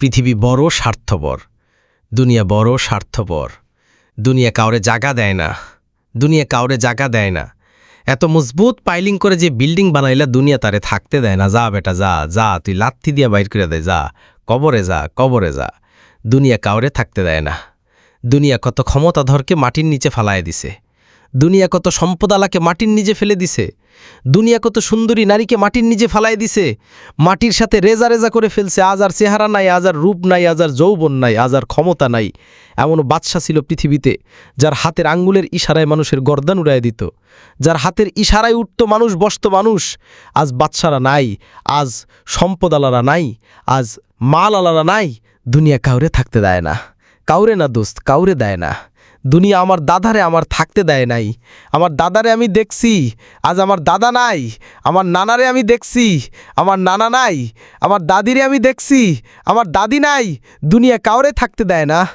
পৃথিবী বড় স্বার্থপর। দুনিয়া বড় স্বার্থপর। দুনিয়া কাউরে জাগা দেয় না। দুনিয়া কাউরে জাগা দেয় না। এত মজবুত পাইলিং করে যে বিল্ডিং বানাইলা দুনিয়া তারে থাকতে দেয় না। যা বেটা, যা যা, তুই লাথি দিয়া বাইর করে দেয় যা। কবরে যা কবরে যা। দুনিয়া কাউরে থাকতে দেয় না। দুনিয়া কত ক্ষমতাধরকে মাটির নিচে ফালায় দিছে। দুনিয়া কত সম্পদালাকে মাটির নিচে ফেলে দিছে। দুনিয়া কত সুন্দরী নারীকে মাটির নিচে ফালায় দিছে। মাটির সাথে রেজা রেজা করে ফেলছে। আজ আর চেহারা নাই, আজ আর রূপ নাই, আজ আর যৌবন নাই, আজ আর ক্ষমতা নাই। এমন বাদশা ছিল পৃথিবীতে, যার হাতের আঙ্গুলের ইশারায় মানুষের গর্দান উড়ায় দিত। যার হাতের ইশারায় উঠত মানুষ, বসত মানুষ। আজ বাদশারা নাই, আজ সম্পদালারা নাই, আজ মাল আলারা নাই। দুনিয়া কাউরে থাকতে দেয় না। কাউরে না দোস্ত, কাউরে দেয় না। দুনিয়া আমার দাদারে আমার থাকতে দেয় নাই। আমার দাদারে আমি দেখছি, আজ আমার দাদা নাই, আমার নানারে আমি দেখছি, আমার নানা নাই, আমার দাদিরে আমি দেখছি, আমার দাদি নাই, দুনিয়া কাউরে থাকতে দেয় না।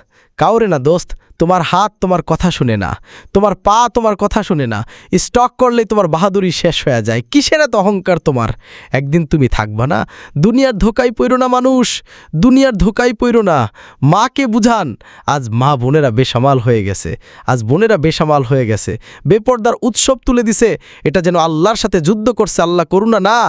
কাউরে না দোস্ত, তোমার হাত তোমার কথা শুনে না, তোমার পা তোমার কথা শুনে না, স্টক করলেই তোমার বাহাদুরি শেষ হয়ে যায়, কিসের এত অহংকার তোমার? একদিন তুমি থাকবা না, দুনিয়ার ধোকাই পইরো না মানুষ, দুনিয়ার ধোকাই পইরো না, মাকে বুঝান, আজ মা বোনেরা বেসামাল হয়ে গেছে, আজ বোনেরা বেসামাল হয়ে গেছে, বেপর্দার উৎসব তুলে দিছে, এটা যেন আল্লাহর সাথে যুদ্ধ করছে, আল্লাহ করুণা না,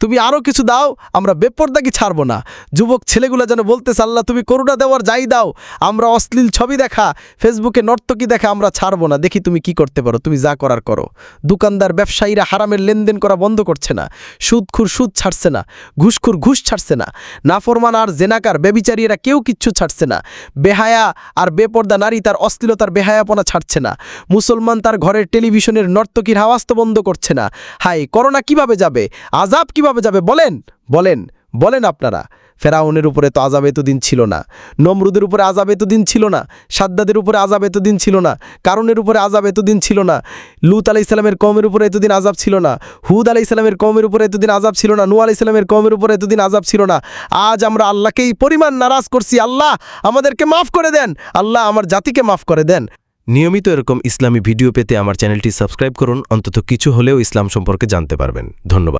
তুমি আরও কিছু দাও, আমরা বেপর্দাকে ছাড়বো না, যুবক ছেলেগুলো যেন বলতেছে, আল্লাহ তুমি করুণা দেওয়ার যাই দাও, আমরা অশ্লীল ছবি দেখা, ফেসবুকে নর্তকী দেখা আমরা ছাড়বো না। দেখি তুমি কি করতে পারো, তুমি যা করার করো। দোকানদার, ব্যবসায়ীরা হারামের লেনদেন করা বন্ধ করছে না। সুদখুর সুদ ছাড়ছে না, ঘুষখুর ঘুষ ছাড়ছে না। নাফরমান আর জেনাকার বেবিচারীরা কেউ কিচ্ছু ছাড়ছে না। বেহায়া আর বেপর্দা নারী তার অশ্লীলতার বেহায়াপনা ছাড়ছে না। মুসলমান তার ঘরের টেলিভিশনের নর্তকীর হাওয়াজ তো বন্ধ করছে না। হাই করোনা কীভাবে যাবে? আজাব কীভাবে যাবে? বলেন বলেন। বলেন আপনারা, ফেরাউনের উপরে তো আজাব এতদিন ছিল না, নমরুদের উপরে আজাব এতদিন ছিল না, সাদ্দাদের উপরে আজাব এতদিন ছিল না কারণের উপরে আজাব এতদিন ছিল না, লুত আলাহ ইসলামের কমের উপরে এতদিন আজাব ছিল না, হুদ আলাহ ইসলামের কমের উপরে এতদিন আজাব ছিল না নু আলাহ ইসলামের কমের উপরে এতদিন আজাব ছিল না, আজ আমরা আল্লাহকেই পরিমাণ নারাজ করছি, আল্লাহ আমাদেরকে মাফ করে দেন, আল্লাহ আমার জাতিকে মাফ করে দেন। নিয়মিত এরকম ইসলামী ভিডিও পেতে আমার চ্যানেলটি সাবস্ক্রাইব করুন, অন্তত কিছু হলেও ইসলাম সম্পর্কে জানতে পারবেন। ধন্যবাদ।